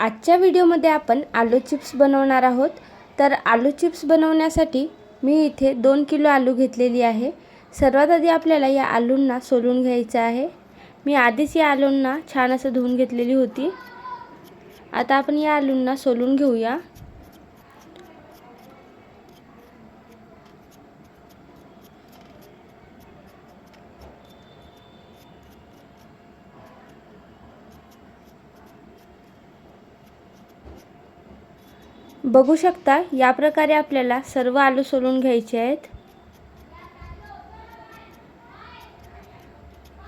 आजच्या व्हिडिओमध्ये आपण आलू चिप्स बनवणार आहोत. तर आलू चिप्स बनवण्यासाठी मी इथे दोन किलो आलू घेतलेली आहे. सर्वात आधी आपल्याला या आलूंना सोलून घ्यायचं आहे. मी आधीच या आलूंना छान असं धुवून घेतलेली होती. आता आपण या आलूंना सोलून घेऊया. बघू शकता या प्रकारे आपल्याला सर्व आलू सोलून घ्यायचे आहेत.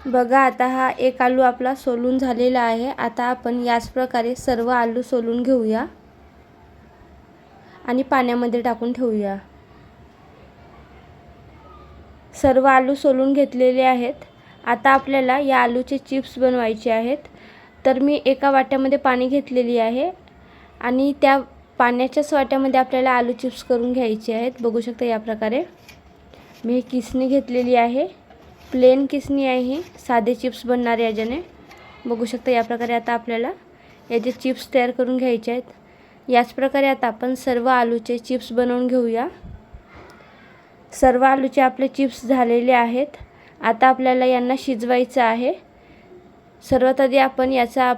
बघा आता हा एक आलू आपला सोलून झालेला आहे. आता आपण याच प्रकारे सर्व आलू सोलून घेऊया आणि पाण्यामध्ये टाकून ठेवूया. सर्व आलू सोलून घेतलेले आहेत. आता आपल्याला या आलूचे चिप्स बनवायचे आहेत. तर मी एका वाट्यामध्ये पाणी घेतलेली आहे आणि त्या पाण्याच्या स्वाट्यामध्ये आपल्याला आलू चिप्स करून घ्यायचे आहेत. बघू शकता या प्रकारे. मी किसणी घेतलेली आहे. प्लेन किसणी आहे ही. साधे चिप्स बनणार याच्याने. बघू शकता या प्रकारे आता आपल्याला याचे चिप्स तयार करून घ्यायचे आहेत. याच प्रकारे आता आपण सर्व आलूचे चिप्स बनवून घेऊया. सर्व आलूचे आपले चिप्स झालेले आहेत. आता आपल्याला यांना शिजवायचं आहे. सर्वात आधी आपण याचा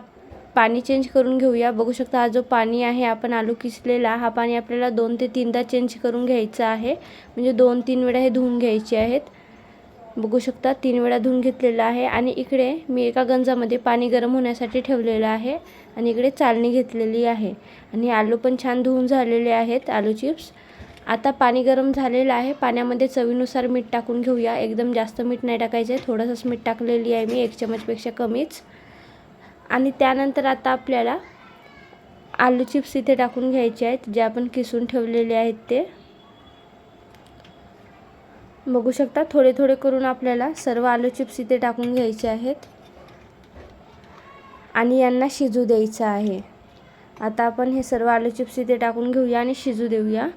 पाणी चेंज करून घेऊया. बघू शकता हा जो पाणी आहे आपण आलू किसलेला हा पाणी आपल्याला दोन ते तीनदा चेंज करून घ्यायचं आहे. म्हणजे दोन तीन वेळा हे धुवून घ्यायचे आहेत. बघू शकता तीन वेळा धुवून घेतलेलं आहे. आणि इकडे मी एका गंजामध्ये पाणी गरम होण्यासाठी ठेवलेलं आहे. आणि इकडे चालणी घेतलेली आहे. आणि आलू पण छान धुवून झालेले आहेत आलू चिप्स आता पाणी गरम झालेलं आहे. पाण्यामध्ये चवीनुसार मीठ टाकून घेऊया. एकदम जास्त मीठ नाही टाकायचं आहे. थोडंसंच मीठ टाकलेली आहे मी एक चमचपेक्षा कमीच. आणि त्यानंतर आता आपल्याला आलू चिप्स इथे टाकून घ्यायचे आहेत जे आपण किसून ठेवलेले आहेत ते. बघू शकता थोडे थोडे करून आपल्याला सर्व आलू चिप्स इथे टाकून घ्यायचे आहेत. आणि यांना शिजू द्यायचं आहे. आता आपण हे सर्व आलू चिप्स इथे टाकून घेऊया आणि शिजू देऊया.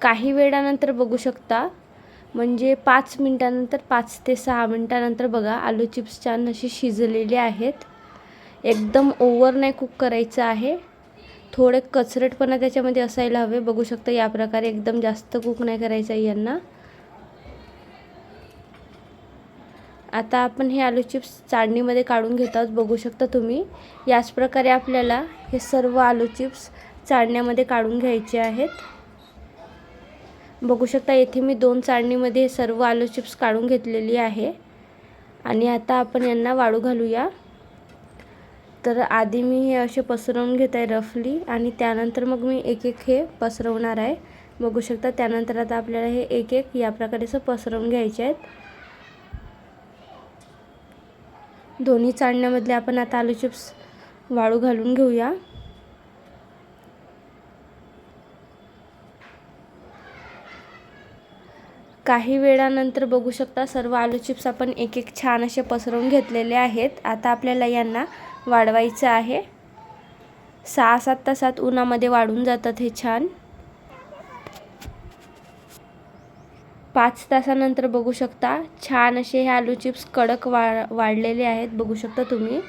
काही वेळानंतर बघू शकता म्हणजे पाच मिनटानंतर पाच ते सहा मिनटानंतर बघा आलू चिप्स छान असे शिजलेले आहेत. एकदम ओवर नाही कुक करायचं आहे. थोडे कचरटपणा त्याच्यामध्ये असायला हवे. बघू शकता या प्रकारे एकदम जास्त कुक नाही करायचं आहे यांना. आता आपण हे आलू चिप्स चाळणीमध्ये काढून घेत आहोत. बघू शकता तुम्ही. याच प्रकारे आपल्याला हे सर्व आलू चिप्स चाळण्यामध्ये काढून घ्यायचे आहेत. बघू शकता येथे मी दोन चाळणीमध्ये हे सर्व आलू चिप्स काढून घेतलेली आहे. आणि आता आपण यांना वाळू घालूया. तर आधी मी हे असे पसरवून घेत आहे रफली आणि त्यानंतर मग मी एक एक हे पसरवणार आहे. बघू शकता त्यानंतर आता आपल्याला हे एक एक या प्रकारे असं पसरवून घ्यायचे आहेत. दोन्ही चाळण्यामधले आपण आता आलू चिप्स वाळू घालून घेऊया. काही वेळानंतर बघू शकता सर्व आलू चिप्स आपण एक एक छान असे पसरवून घेतलेले आहेत. आता आपल्याला यांना वाढवायचं आहे. सहा सात तासात उन्हामध्ये वाढून जातात हे छान. पाच तासानंतर बघू शकता छान असे हे आलू चिप्स कडक वा वाढलेले आहेत बघू शकता तुम्ही.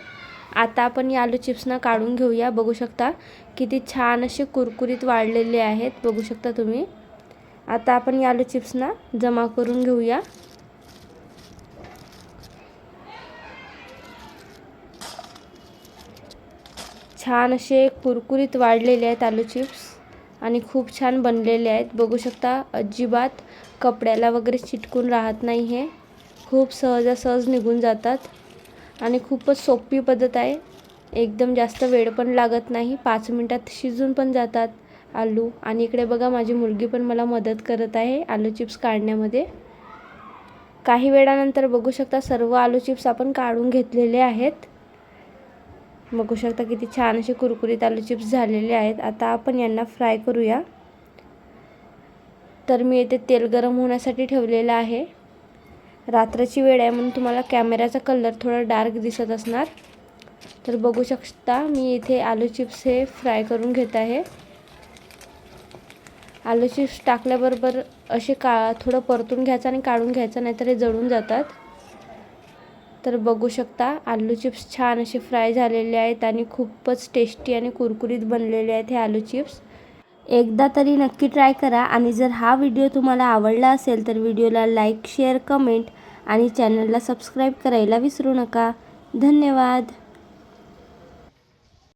आता आपण या आलू चिप्सना काढून घेऊया बघू शकता किती छान असे कुरकुरीत वाढलेले आहेत बघू शकता तुम्ही. आता आपण या आलू चिप्सना जमा करून घेऊया. छान असे कुरकुरीत वाढलेले आहेत आलू चिप्स आणि खूप छान बनलेले आहेत. बघू शकता अजिबात कपड्याला वगैरे चिटकून राहत नाही हे. खूप सहजासहज निघून जातात. आणि खूपच सोपी पद्धत आहे. एकदम जास्त वेळ पण लागत नाही. पाच मिनटात शिजून पण जातात आलू. आणि इकडे बघा माझी मुलगी पण मला मदत करत आहे आलू चिप्स काढण्यामध्ये. काही वेळानंतर बघू शकता सर्व आलू चिप्स आपण काढून घेतलेले आहेत. बघू शकता किती छान असे कुरकुरीत आलू चिप्स झालेले आहेत. आता आपण यांना फ्राय करूया. तर मी येथे तेल गरम होण्यासाठी ठेवलेलं आहे. रात्रीची वेळ आहे म्हणून तुम्हाला कॅमेऱ्याचा कलर थोडा डार्क दिसत असणार. तर बघू शकता मी इथे आलू चिप्स हे फ्राय करून घेत आहे. आलू चिप्स टाकल्याबरोबर असे का थोडं परतून घ्यायचं आणि काढून घ्यायचं नाहीतर हे जळून जातात. तर बघू शकता आलू चिप्स छान असे फ्राय झालेले आहेत आणि खूपच टेस्टी आणि कुरकुरीत बनलेले आहेत हे आलू चिप्स. एकदा तरी नक्की ट्राय करा आणि जर हा व्हिडिओ तुम्हाला आवडला असेल तर व्हिडिओला लाईक शेअर कमेंट आणि चॅनलला सबस्क्राईब करायला विसरू नका. धन्यवाद.